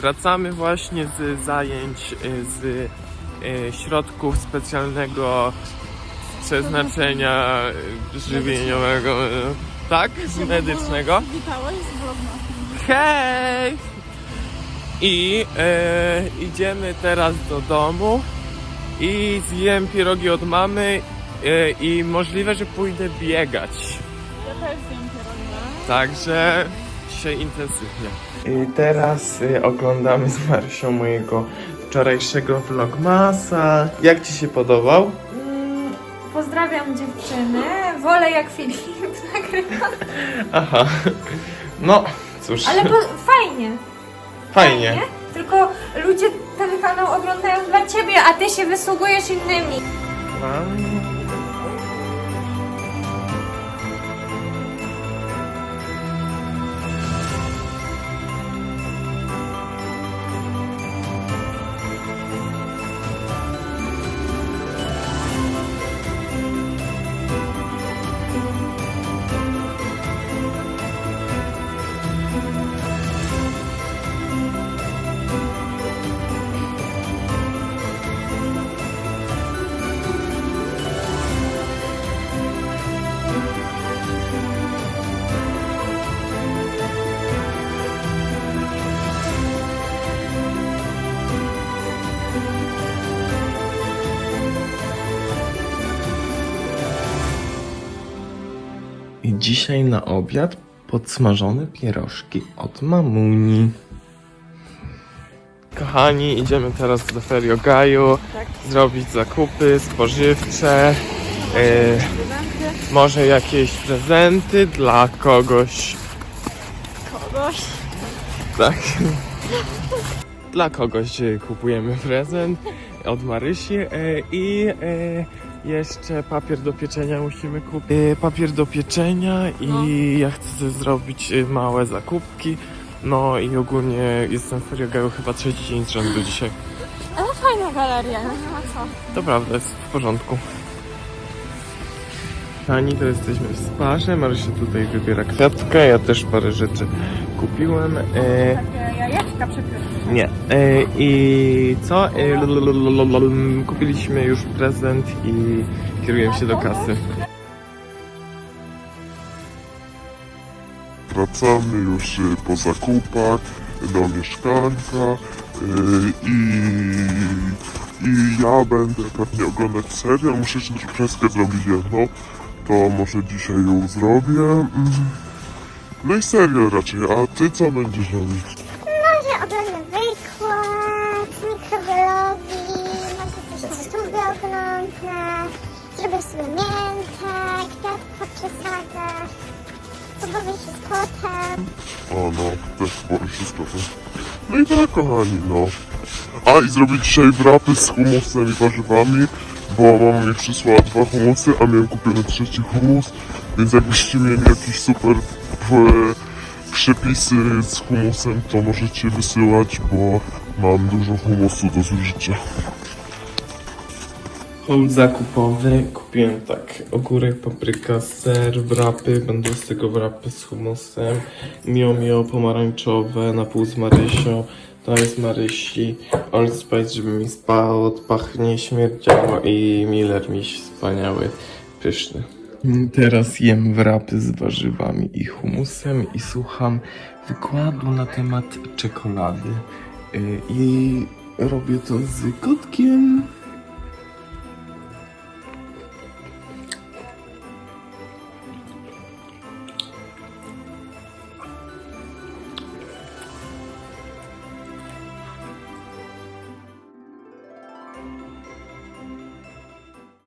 wracamy właśnie z zajęć y, z y, środków specjalnego przeznaczenia żywieniowego, tak? Medycznego. Witałeś z. Hej! I e, idziemy teraz do domu i zjem pierogi od mamy e, i możliwe, że pójdę biegać. Ja też wiem pierogi. Także dzisiaj intensywnie. I teraz y, oglądamy z Marysią mojego wczorajszego vlogmasa. Jak Ci się podobał? Mm, Pozdrawiam dziewczyny. Wolę jak Filip nagrywa. Aha. No, cóż. Ale po, fajnie. Fajnie. Nie? Tylko ludzie ten kanał oglądają dla ciebie, a ty się wysługujesz innymi. I dzisiaj na obiad podsmażone pierożki od mamuni. Kochani, idziemy teraz do Feriogaju Tak. zrobić zakupy spożywcze. E, może jakieś prezenty dla kogoś. Kogoś. Tak. Dla kogoś e, kupujemy prezent od Marysi e, i jeszcze papier do pieczenia musimy kupić. E, papier do pieczenia i ja chcę zrobić e, małe zakupki. No i ogólnie jestem w Feriogaju chyba trzeci dzień z rzędu dzisiaj. Ale fajna galeria, no nie ma co. To prawda, jest w porządku. Pani, to jesteśmy w sparze. Marysia tutaj wybiera kwiatkę. Ja też parę rzeczy kupiłem. E, Takie przepyszne. Nie. E, I co? E, kupiliśmy już prezent i kierujemy się do kasy. Wracamy już y, po zakupach do mieszkanka y, i, i ja będę pewnie oglądać serial. Muszę jeszcze troszeczkę zrobić jedno, to może dzisiaj ją zrobię. Mm. No i serial raczej, a ty co będziesz robić? Może coś na YouTube oglądnę, zrobię sobie miętę, kwiatka przesadzę, pobawię się z kotem. O no, też boję się z kotem. No i tak kochani, no. A i zrobić dzisiaj wrapy z humusem i warzywami, bo mama mi przysłała dwa humusy, a miałem kupiony trzeci humus, więc jakbyście mieli jakieś super e, przepisy z humusem, to możecie wysyłać, bo mam dużo humusu do zużycia. Hołd zakupowy. Kupiłem tak ogórek, papryka, ser, wrapy. Będą z tego wrapy z humusem. Mio Mio pomarańczowe na pół z Marysią. To jest Marysi. Old Spice, żeby mi spało, pachnie, śmierdziało i Miller miś wspaniały, pyszny. Teraz jem wrapy z warzywami i humusem i słucham wykładu na temat czekolady. Y, I robię to z kotkiem.